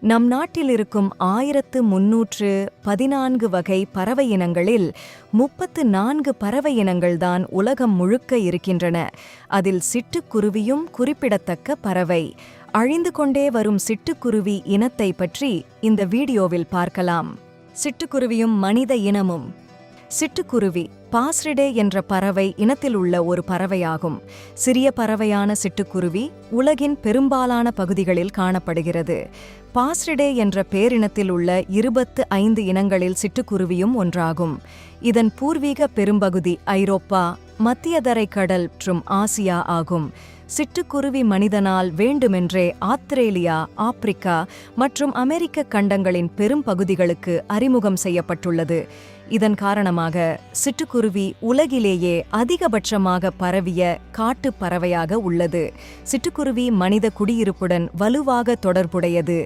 நம் நாட்டில் இருக்கும் ஆயிரத்து முன்னூற்று பதினான்கு வகை பறவை இனங்களில் முப்பத்து நான்கு பறவை இனங்கள்தான் உலகம் முழுக்க இருக்கின்றன. அதில் சிட்டுக்குருவியும் குறிப்பிடத்தக்க பறவை. அழிந்து கொண்டே வரும் சிட்டுக்குருவி இனத்தை பற்றி இந்த வீடியோவில் பார்க்கலாம். சிட்டுக்குருவியும் மனித இனமும். சிட்டுக்குருவி பாஸ்ரிடே என்ற பறவை இனத்தில் உள்ள ஒரு பறவையாகும். சிறிய பறவையான சிட்டுக்குருவி உலகின் பெரும்பாலான பகுதிகளில் காணப்படுகிறது. பாஸ்ரிடே என்ற பேரினத்தில் உள்ள இருபத்து ஐந்து இனங்களில் சிட்டுக்குருவியும் ஒன்றாகும். இதன் பூர்வீக பெரும்பகுதி ஐரோப்பா மத்தியதரை கடல் மற்றும் ஆசியா ஆகும். சிட்டுக்குருவி மனிதனால் வேண்டுமென்றே ஆத்திரேலியா ஆப்பிரிக்கா மற்றும் அமெரிக்க கண்டங்களின் பெரும் பகுதிகளுக்கு அறிமுகம் செய்யப்பட்டுள்ளது. இதன் காரணமாக சிட்டுக்குருவி உலகிலேயே அதிகபட்சமாக பரவிய காட்டு பறவையாக உள்ளது. சிட்டுக்குருவி மனித குடியிருப்புடன் வலுவாக தொடர்புடையது.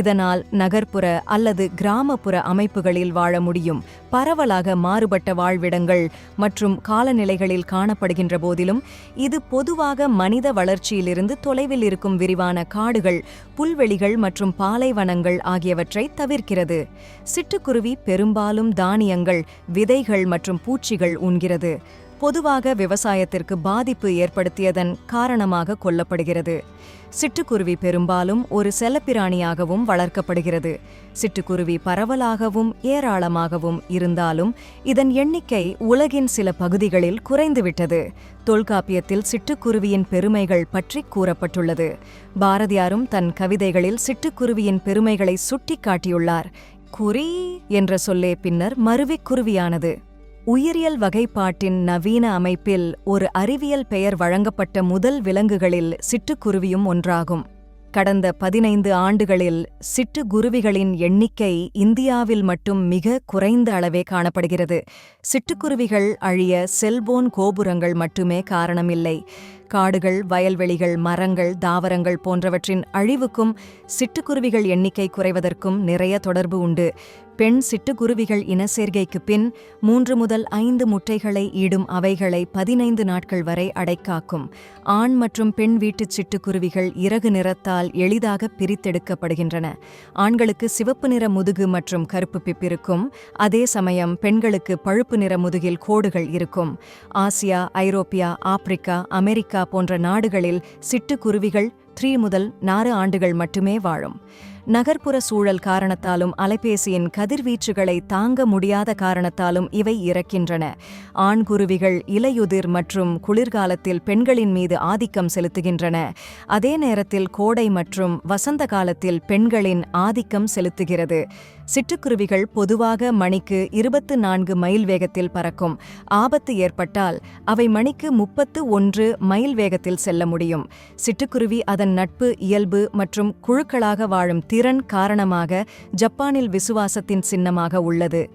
இதனால் நகர்ப்புற அல்லது கிராமப்புற அமைப்புகளில் வாழ முடியும். பரவலாக மாறுபட்ட வாழ்விடங்கள் மற்றும் காலநிலைகளில் காணப்படுகின்ற போதிலும் இது பொதுவாக மனித வளர்ச்சியிலிருந்து தொலைவில் இருக்கும் விரிவான காடுகள் புல்வெளிகள் மற்றும் பாலைவனங்கள் ஆகியவற்றை தவிர்க்கிறது. சிட்டுக்குருவி பெரும்பாலும் தானியங்கள் விதைகள் மற்றும் பூச்சிகள் உண்கிறது. பொதுவாக விவசாயத்திற்கு பாதிப்பு ஏற்படுத்தியதன் காரணமாக கொல்லப்படுகிறது. சிட்டுக்குருவி பெரும்பாலும் ஒரு செல்லப்பிராணியாகவும் வளர்க்கப்படுகிறது. சிட்டுக்குருவி பரவலாகவும் ஏராளமாகவும் இருந்தாலும் இதன் எண்ணிக்கை உலகின் சில பகுதிகளில் குறைந்துவிட்டது. தொல்காப்பியத்தில் சிட்டுக்குருவியின் பெருமைகள் பற்றி கூறப்பட்டுள்ளது. பாரதியாரும் தன் கவிதைகளில் சிட்டுக்குருவியின் பெருமைகளை சுட்டிக்காட்டியுள்ளார். குறி என்ற சொல்லே பின்னர் மருவிக் குருவியானது உயிரியல் வகைப்பாட்டின் நவீன அமைப்பில் ஒரு அறிவியல் பெயர் வழங்கப்பட்ட முதல் விலங்குகளில் சிட்டுக்குருவியும் ஒன்றாகும். கடந்த பதினைந்து ஆண்டுகளில் சிட்டுக்குருவிகளின் எண்ணிக்கை இந்தியாவில் மட்டும் மிக குறைந்த அளவே காணப்படுகிறது. சிட்டுக்குருவிகள் அழிய செல்போன் கோபுரங்கள் மட்டுமே காரணமில்லை. காடுகள் வயல்வெளிகள் மரங்கள் தாவரங்கள் போன்றவற்றின் அழிவுக்கும் சிட்டுக்குருவிகள் எண்ணிக்கை குறைவதற்கும் நிறைய தொடர்பு உண்டு. பெண் சிட்டுக்குருவிகள் இனச்சேர்க்கைக்கு பின் மூன்று முதல் ஐந்து முட்டைகளை ஈடும் அவைகளை பதினைந்து நாட்கள் வரை அடைக்காக்கும் ஆண் மற்றும் பெண் வீட்டுச் சிட்டுக்குருவிகள் இறகு நிறத்தால் எளிதாக பிரித்தெடுக்கப்படுகின்றன. ஆண்களுக்கு சிவப்பு நிற முதுகு மற்றும் கருப்பு பிப்பிருக்கும் அதே சமயம் பெண்களுக்கு பழுப்பு நிற முதுகில் கோடுகள் இருக்கும். ஆசியா ஐரோப்பியா ஆப்பிரிக்கா அமெரிக்கா போன்ற நாடுகளில் சிட்டுக்குருவிகள் த்ரீ முதல் நாறு ஆண்டுகள் மட்டுமே வாழும். நகர்ப்புற சூழல் காரணத்தாலும் அலைபேசியின் கதிர்வீச்சுகளை தாங்க முடியாத காரணத்தாலும் இவை இறக்கின்றன. ஆண் குருவிகள் இலையுதிர் மற்றும் குளிர்காலத்தில் பெண்களின் மீது ஆதிக்கம் செலுத்துகின்றன. அதே நேரத்தில் கோடை மற்றும் வசந்த காலத்தில் பெண்களின் ஆதிக்கம் செலுத்துகிறது. சிட்டுக்குருவிகள் பொதுவாக மணிக்கு இருபத்து நான்கு மைல் வேகத்தில் பறக்கும். ஆபத்து ஏற்பட்டால் அவை மணிக்கு முப்பத்து ஒன்று மைல் வேகத்தில் செல்ல முடியும். சிட்டுக்குருவி அதன் நட்பு இயல்பு மற்றும் குழுக்களாக வாழும் திறன் காரணமாக ஜப்பானில் விசுவாசத்தின் சின்னமாக உள்ளது.